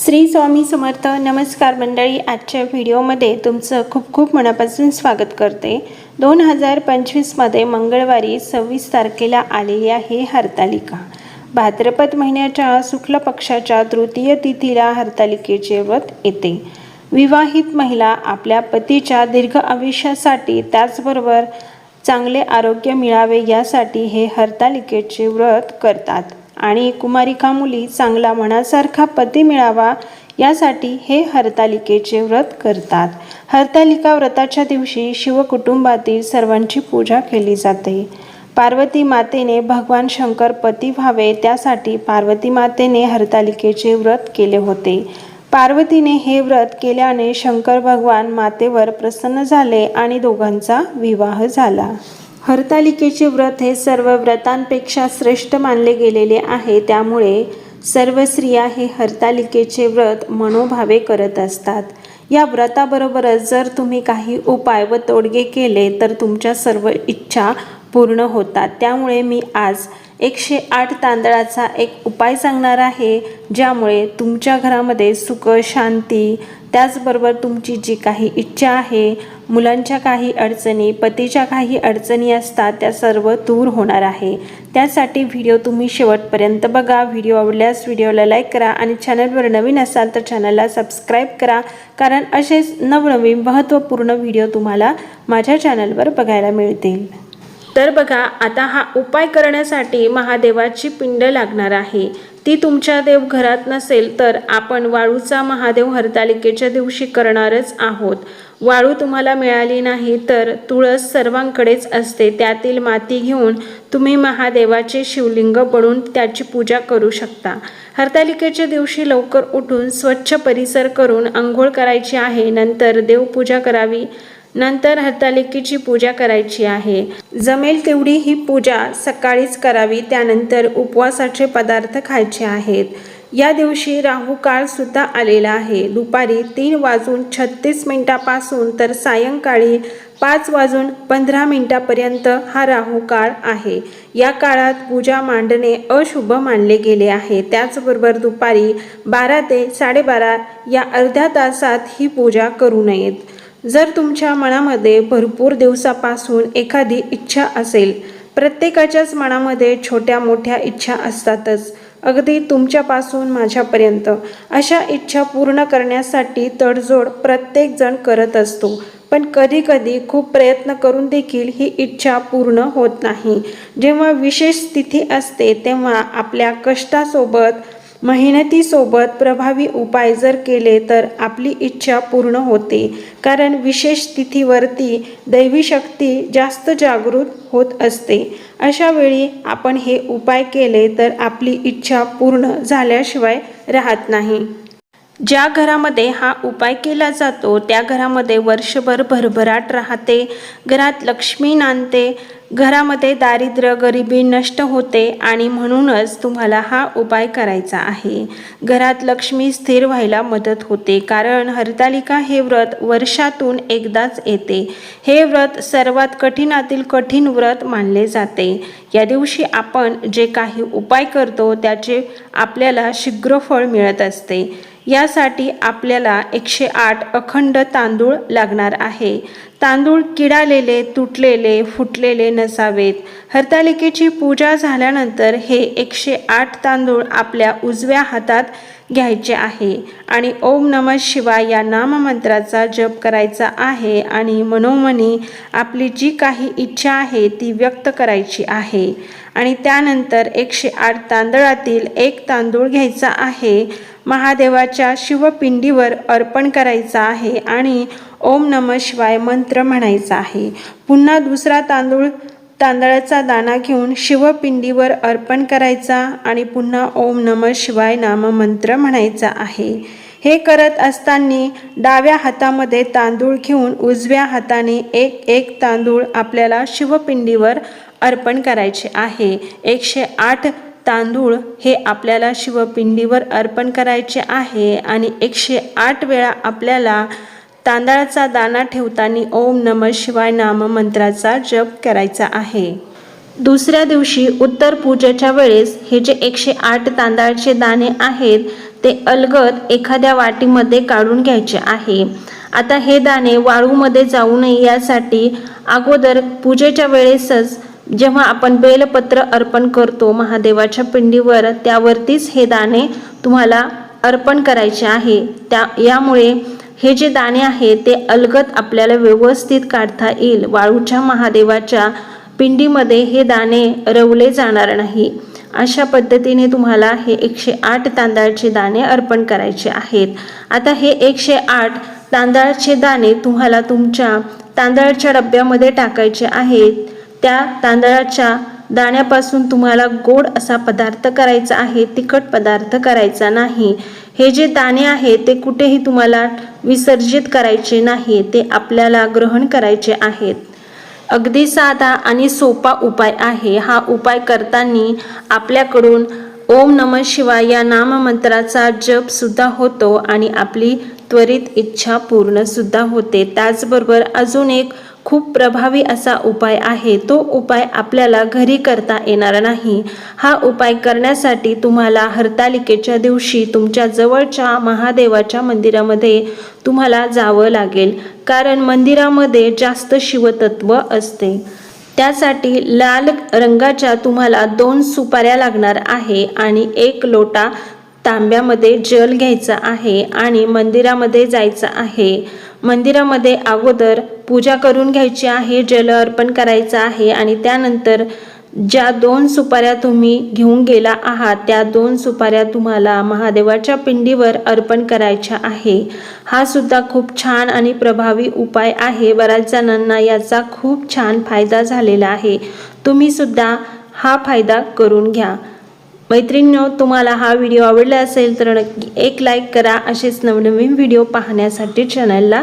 श्री स्वामी समर्थ नमस्कार मंडळी आजच्या व्हिडिओमध्ये तुमचं खूप खूप मनापासून स्वागत करते. दोन हजार पंचवीसमध्ये मंगळवारी सव्वीस तारखेला आलेली आहे हरतालिका. भाद्रपद महिन्याच्या शुक्ल पक्षाच्या तृतीय तिथीला हरतालिकेचे व्रत येते. विवाहित महिला आपल्या पतीच्या दीर्घ आयुष्यासाठी त्याचबरोबर चांगले आरोग्य मिळावे यासाठी हे हरतालिकेचे व्रत करतात. आणि कुमारिका मुली चांगला मनासारखा पती मिळावा यासाठी हे हरतालिकेचे व्रत करतात. हरतालिका व्रताच्या दिवशी शिवकुटुंबातील सर्वांची पूजा केली जाते. पार्वती मातेने भगवान शंकर पती व्हावे त्यासाठी पार्वती मातेने हरतालिकेचे व्रत केले होते. पार्वतीने हे व्रत केल्याने शंकर भगवान मातेवर प्रसन्न झाले आणि दोघांचा विवाह झाला. हरतालिकेचे व्रत हे सर्व व्रतांपेक्षा श्रेष्ठ मानले गेलेले आहे. त्यामुळे सर्व स्त्रिया हे हरतालिकेचे व्रत मनोभावे करत असतात. या व्रताबरोबरच जर तुम्ही काही उपाय व तोडगे केले तर तुमच्या सर्व इच्छा पूर्ण होतात. त्यामुळे मी आज एकशे आठ तांदळाचा एक उपाय सांगणार आहे ज्यामुळे तुमच्या घरामध्ये सुख शांती त्याचबरोबर तुमची जी काही इच्छा आहे मुलांच्या काही अडचणी पतीच्या काही अडचणी असतात त्या सर्व दूर होणार आहे. त्यासाठी व्हिडिओ तुम्ही शेवटपर्यंत बघा. व्हिडिओ आवडल्यास व्हिडिओला लाईक करा आणि चॅनलवर नवीन असाल तर चॅनलला सबस्क्राईब करा. कारण असेच नवनवीन महत्त्वपूर्ण व्हिडिओ तुम्हाला माझ्या चॅनलवर बघायला मिळतील. तर बघा आता हा उपाय करण्यासाठी महादेवाची पिंड लागणार आहे. ती तुमच्या देवघरात नसेल तर आपण वाळूचा महादेव हरतालिकेच्या दिवशी करणारच आहोत. वाळू तुम्हाला मिळाली नाही तर तुळस सर्वांकडेच असते. त्यातील माती घेऊन तुम्ही महादेवाचे शिवलिंग बनवून त्याची पूजा करू शकता. हरतालिकेच्या दिवशी लवकर उठून स्वच्छ परिसर करून आंघोळ करायची आहे. नंतर देवपूजा करावी. नंतर हरतालिकेची पूजा करायची आहे. जमेल तेवढी ही पूजा सकाळीच करावी त्यानंतर उपवासाचे पदार्थ खायचे आहेत. या दिवशी राहू काळ सुद्धा आलेला आहे. दुपारी तीन वाजून छत्तीस मिनिटापासून तर सायंकाळी पाच वाजून पंधरा मिनिटापर्यंत हा राहू काळ आहे. या काळात पूजा मांडणे अशुभ मानले गेले आहे. त्याचबरोबर दुपारी बारा ते साडेबारा या अर्ध्या तासात ही पूजा करू नयेत. जर तुमच्या मनामध्ये भरपूर दिवसापासून एखादी इच्छा असेल प्रत्येकाच्याच मनामध्ये छोट्या मोठ्या इच्छा असतातच. अगदी तुमच्यापासून माझ्यापर्यंत. अशा इच्छा पूर्ण करण्यासाठी तडजोड प्रत्येकजण करत असतो. पण कधीकधी खूप प्रयत्न करून देखील ही इच्छा पूर्ण होत नाही. जेव्हा विशेष स्थिती असते तेव्हा आपल्या कष्टासोबत मेहनतीसोबत प्रभावी उपाय जर केले तर आपली इच्छा पूर्ण होते. कारण विशेष तिथीवरती दैवी शक्ती जास्त जागृत होत असते. अशा वेळी आपण हे उपाय केले तर आपली इच्छा पूर्ण झाल्याशिवाय राहत नाही. ज्या घरामध्ये हा उपाय केला जातो त्या घरामध्ये वर्षभर भरभराट राहते. घरात लक्ष्मी नांदते. घरामध्ये दारिद्र्य गरिबी नष्ट होते आणि म्हणूनच तुम्हाला हा उपाय करायचा आहे. घरात लक्ष्मी स्थिर व्हायला मदत होते कारण हरतालिका हे व्रत वर्षातून एकदाच येते. हे व्रत सर्वात कठीणातील कठीण व्रत मानले जाते. या दिवशी आपण जे काही उपाय करतो त्याचे आपल्याला शीघ्र फळ मिळत असते. यासाठी आपल्याला एकशे आठ अखंड तांदूळ लागणार आहे. तांदूळ किडालेले तुटलेले फुटलेले नसावेत. हरतालिकेची पूजा झाल्यानंतर हे एकशे आठ तांदूळ आपल्या उजव्या हातात घ्यायचे आहे आणि ओम नम शिवाय या नाममंत्राचा जप करायचा आहे आणि मनोमनी आपली जी काही इच्छा आहे ती व्यक्त करायची आहे. आणि त्यानंतर एकशे आठ तांदळातील एक तांदूळ घ्यायचा आहे. महादेवाच्या शिवपिंडीवर अर्पण करायचा आहे आणि ओम नम शिवाय मंत्र म्हणायचा आहे. पुन्हा दुसरा तांदूळ तांदळाचा दाणा घेऊन शिवपिंडीवर अर्पण करायचा आणि पुन्हा ओम नम शिवाय नाममंत्र म्हणायचा आहे. हे करत असताना डाव्या हातामध्ये तांदूळ घेऊन उजव्या हाताने एक एक तांदूळ आपल्याला शिवपिंडीवर अर्पण करायचे आहे. एकशे आठ तांदूळ हे आपल्याला शिवपिंडीवर अर्पण करायचे आहे आणि एकशे आठ वेळा आपल्याला तांदळाचा दाना ठेवताना ओम नम शिवाय नाम मंत्राचा जप करायचा आहे. दुसऱ्या दिवशी उत्तर पूजेच्या वेळेस हे जे एकशे आठ तांदळाचे दाणे आहेत ते अलगद एखाद्या वाटीमध्ये काढून घ्यायचे आहे. आता हे दाणे वाळूमध्ये जाऊ नये यासाठी अगोदर पूजेच्या वेळेसच जेव्हा आपण बेलपत्र अर्पण करतो महादेवाच्या पिंडीवर त्यावरतीच हे दाणे तुम्हाला अर्पण करायचे आहे. त्या यामुळे हे जे दाणे आहे ते अलगत आपल्याला व्यवस्थित काढता येईल. वाळूच्या महादेवाच्या पिंडीमध्ये हे दाणे रवले जाणार नाही. अशा पद्धतीने तुम्हाला हे एकशे आठ तांदळाचे दाणे अर्पण करायचे आहेत. आता हे एकशे आठ तांदळाचे दाणे तुम्हाला तुमच्या तांदळाच्या डब्यामध्ये टाकायचे आहेत. त्या तांदळाच्या दाण्यापासून तुम्हाला गोड असा पदार्थ करायचा आहे तिखट पदार्थ करायचा नाही. हे जे दाणे आहे ते कुठेही तुम्हाला विसर्जित करायचे नाही ते आपल्याला ग्रहण करायचे आहेत. अगदी साधा आणि सोपा उपाय आहे. हा उपाय करताना आपल्याकडून ओम नम शिवाय या नाममंत्राचा जप सुद्धा होतो आणि आपली त्वरित इच्छा पूर्ण सुद्धा होते. त्याचबरोबर अजून एक खूप प्रभावी असा उपाय आहे. तो उपाय आपल्याला घरी करता येणार नाही. हा उपाय करण्यासाठी तुम्हाला हरतालिकेच्या दिवशी तुमच्या जवळच्या महादेवाच्या मंदिरामध्ये तुम्हाला जावं लागेल. कारण मंदिरामध्ये जास्त शिवतत्व असते. त्यासाठी लाल रंगाच्या तुम्हाला दोन सुपाऱ्या लागणार आहे आणि एक लोटा तांब्यामध्ये जल घ्यायचा आहे आणि मंदिरामध्ये जायचं आहे. मंदिरामध्ये अगोदर पूजा करून घ्यायची आहे जल अर्पण करायचं आहे आणि त्यानंतर ज्या दोन सुपाऱ्या तुम्ही घेऊन गेला आहात त्या दोन सुपाऱ्या तुम्हाला महादेवाच्या पिंडीवर अर्पण करायच्या आहे. हा सुद्धा खूप छान आणि प्रभावी उपाय आहे. बऱ्याच जणांना याचा खूप छान फायदा झालेला आहे. तुम्ही सुद्धा हा फायदा करून घ्या. मैत्रिणींनो तुम्हाला हा व्हिडिओ आवडला असेल तर नक्की एक लाईक करा. असेच नवनवीन व्हिडिओ पाहण्यासाठी चॅनलला